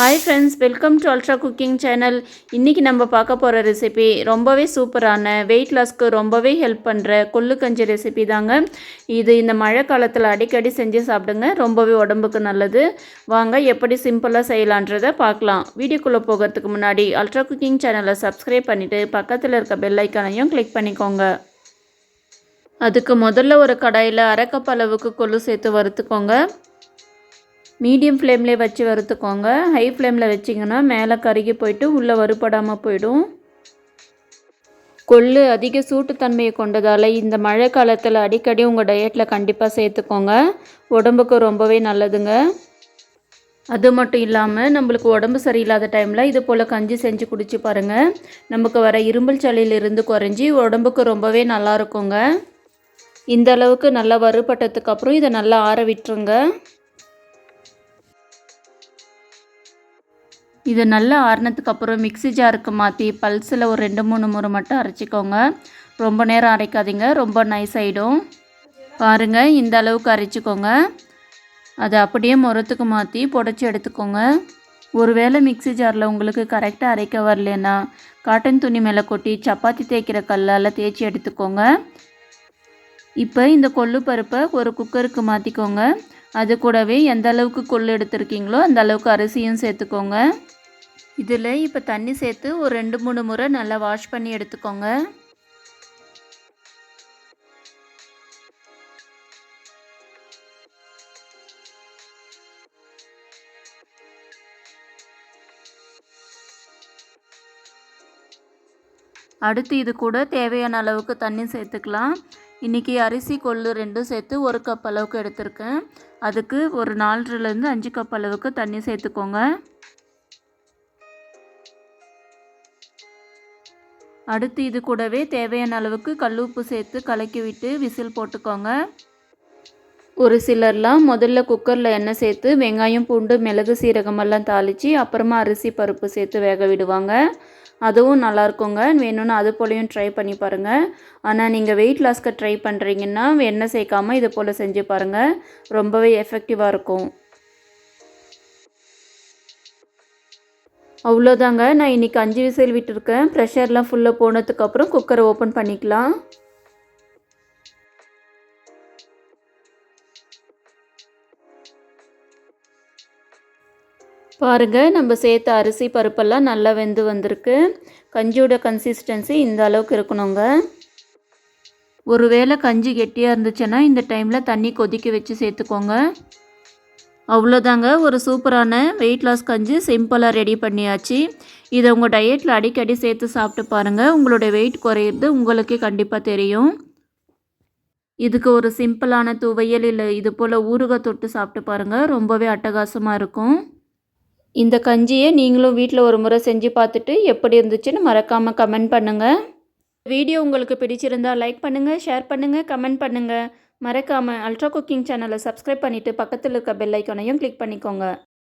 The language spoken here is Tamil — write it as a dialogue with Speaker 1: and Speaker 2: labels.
Speaker 1: Hi friends welcome to ultra cooking channel இன்றைக்கி நம்ம பார்க்க போகிற ரெசிபி ரொம்பவே சூப்பரான வெயிட் லாஸ்க்கு ரொம்பவே ஹெல்ப் பண்ணுற கொள்ளுக்கஞ்சி ரெசிபி தாங்க. இது இந்த மழை காலத்தில் அடிக்கடி செஞ்சு சாப்பிடுங்க ரொம்பவே உடம்புக்கு நல்லது. வாங்க எப்படி சிம்பிளாக செய்யலான்றதை பார்க்கலாம். வீடியோக்குள்ளே போகிறதுக்கு முன்னாடி அல்ட்ரா குக்கிங் சேனலை சப்ஸ்கிரைப் பண்ணிவிட்டு பக்கத்தில் இருக்க பெல் ஐக்கானையும் கிளிக் பண்ணிக்கோங்க. அதுக்கு முதல்ல ஒரு கடாயில் அரைக்கப்பளவுக்கு கொள்ளு சேர்த்து வறுத்துக்கோங்க. மீடியம் ஃப்ளேம்லேயே வச்சு வறுத்துக்கோங்க. ஹை ஃப்ளேமில் வச்சிங்கன்னா மேலே கருகி போயிட்டு உள்ளே வறுபடாமல் போயிடும். கொள்ளு அதிக சூட்டுத்தன்மையை கொண்டதால் இந்த மழை காலத்தில் அடிக்கடி உங்கள் டயட்டில் கண்டிப்பாக சேர்த்துக்கோங்க. உடம்புக்கு ரொம்பவே நல்லதுங்க. அது மட்டும் இல்லாமல் நம்மளுக்கு உடம்பு சரியில்லாத டைமில் இது போல் கஞ்சி செஞ்சு குடிச்சு பாருங்கள் நமக்கு வர இரும்பல் சளியிலிருந்து குறைஞ்சி உடம்புக்கு ரொம்பவே நல்லா இருக்குங்க. இந்த அளவுக்கு நல்லா வறுபட்டதுக்கு அப்புறம் இதை நல்லா ஆற விட்டுருங்க. இது நல்லா ஆறினதுக்கு அப்புறம் மிக்ஸி ஜாருக்கு மாற்றி பல்ஸில் ஒரு ரெண்டு மூணு முறை மட்டும் அரைச்சிக்கோங்க. ரொம்ப நேரம் அரைக்காதீங்க. ரொம்ப நைஸ் ஆகிடும் பாருங்கள் இந்த அளவுக்கு அரைச்சிக்கோங்க. அதை அப்படியே முரத்துக்கு மாற்றி புடச்சி எடுத்துக்கோங்க. ஒருவேளை மிக்ஸி ஜாரில் உங்களுக்கு கரெக்டாக அரைக்க வரலன்னா காட்டன் துணி மேலே கொட்டி சப்பாத்தி தேய்க்கிற கல்லால் தேய்ச்சி எடுத்துக்கோங்க. இப்போ இந்த கொள்ளு பருப்பை ஒரு குக்கருக்கு மாற்றிக்கோங்க அது கூடவே எந்த அளவுக்கு கொள்ளு எடுத்திருக்கீங்களோ அந்த அளவுக்கு அரிசியும் சேர்த்துக்கோங்க. இதில் இப்போ தண்ணி சேர்த்து ஒரு ரெண்டு மூணு முறை நல்லா வாஷ் பண்ணி எடுத்துக்கோங்க. அடுத்து இது கூட தேவையான அளவுக்கு தண்ணி சேர்த்துக்கலாம். இன்றைக்கி அரிசி கொள்ளு ரெண்டும் சேர்த்து ஒரு கப் அளவுக்கு எடுத்திருக்கேன். அதுக்கு ஒரு நாலரைலேருந்து அஞ்சு கப் அளவுக்கு தண்ணி சேர்த்துக்கோங்க. அடுத்து இது கூடவே தேவையான அளவுக்கு கல்லுப்பு சேர்த்து கலக்கி விட்டு விசில் போட்டுக்கோங்க. ஒரு சிலர்லாம் முதல்ல குக்கரில் எண்ணெய் சேர்த்து வெங்காயம் பூண்டு மிளகு சீரகமெல்லாம் தாளித்து அப்புறமா அரிசி பருப்பு சேர்த்து வேக விடுவாங்க. அதுவும் நல்லாயிருக்குங்க வேணும்னு அது போலையும் ட்ரை பண்ணி பாருங்கள் ஆனால் நீங்கள் வெயிட் லாஸ்க்கு ட்ரை பண்ணுறீங்கன்னா எண்ணெய் சேர்க்காமல் இது போல் செஞ்சு பாருங்கள் ரொம்பவே எஃபெக்டிவாக இருக்கும். அவ்வளோதாங்க. நான் இன்றைக்கி அஞ்சு விசில் விட்டுருக்கேன். ப்ரெஷர்லாம் ஃபுல்லாக போனதுக்கப்புறம் குக்கரை ஓப்பன் பண்ணிக்கலாம். பாருங்கள் நம்ம சேர்த்த அரிசி பருப்பெல்லாம் நல்லா வெந்து வந்திருக்கு. கஞ்சியோட கன்சிஸ்டன்சி இந்த அளவுக்கு இருக்கணுங்க. ஒருவேளை கஞ்சி கெட்டியாக இருந்துச்சுன்னா இந்த டைமில் தண்ணி கொதிக்க வச்சு சேர்த்துக்கோங்க. அவ்வளோதாங்க. ஒரு சூப்பரான வெயிட் லாஸ் கஞ்சி சிம்பிளாக ரெடி பண்ணியாச்சு. இதை உங்கள் டயட்டில் அடிக்கடி சேர்த்து சாப்பிட்டு பாருங்கள் உங்களோட வெயிட் குறையிறது உங்களுக்கே கண்டிப்பாக தெரியும். இதுக்கு ஒரு சிம்பிளான துவையல் இல்லை இது போல் ஊறுகாய் தொட்டு சாப்பிட்டு பாருங்கள் ரொம்பவே அட்டகாசமாக இருக்கும். இந்த கஞ்சியை நீங்களும் வீட்டில் ஒரு முறை செஞ்சு பார்த்துட்டு எப்படி இருந்துச்சுன்னு மறக்காமல் கமெண்ட் பண்ணுங்கள் வீடியோ உங்களுக்கு பிடிச்சிருந்தால் லைக் பண்ணுங்கள் ஷேர் பண்ணுங்கள் கமெண்ட் பண்ணுங்கள் மறக்காமல் அல்ட்ரா குக்கிங் சேனலை சப்ஸ்கிரைப் பண்ணிவிட்டு பக்கத்தில் இருக்க பெல் ஐக்கானையும் கிளிக் பண்ணிக்கோங்க.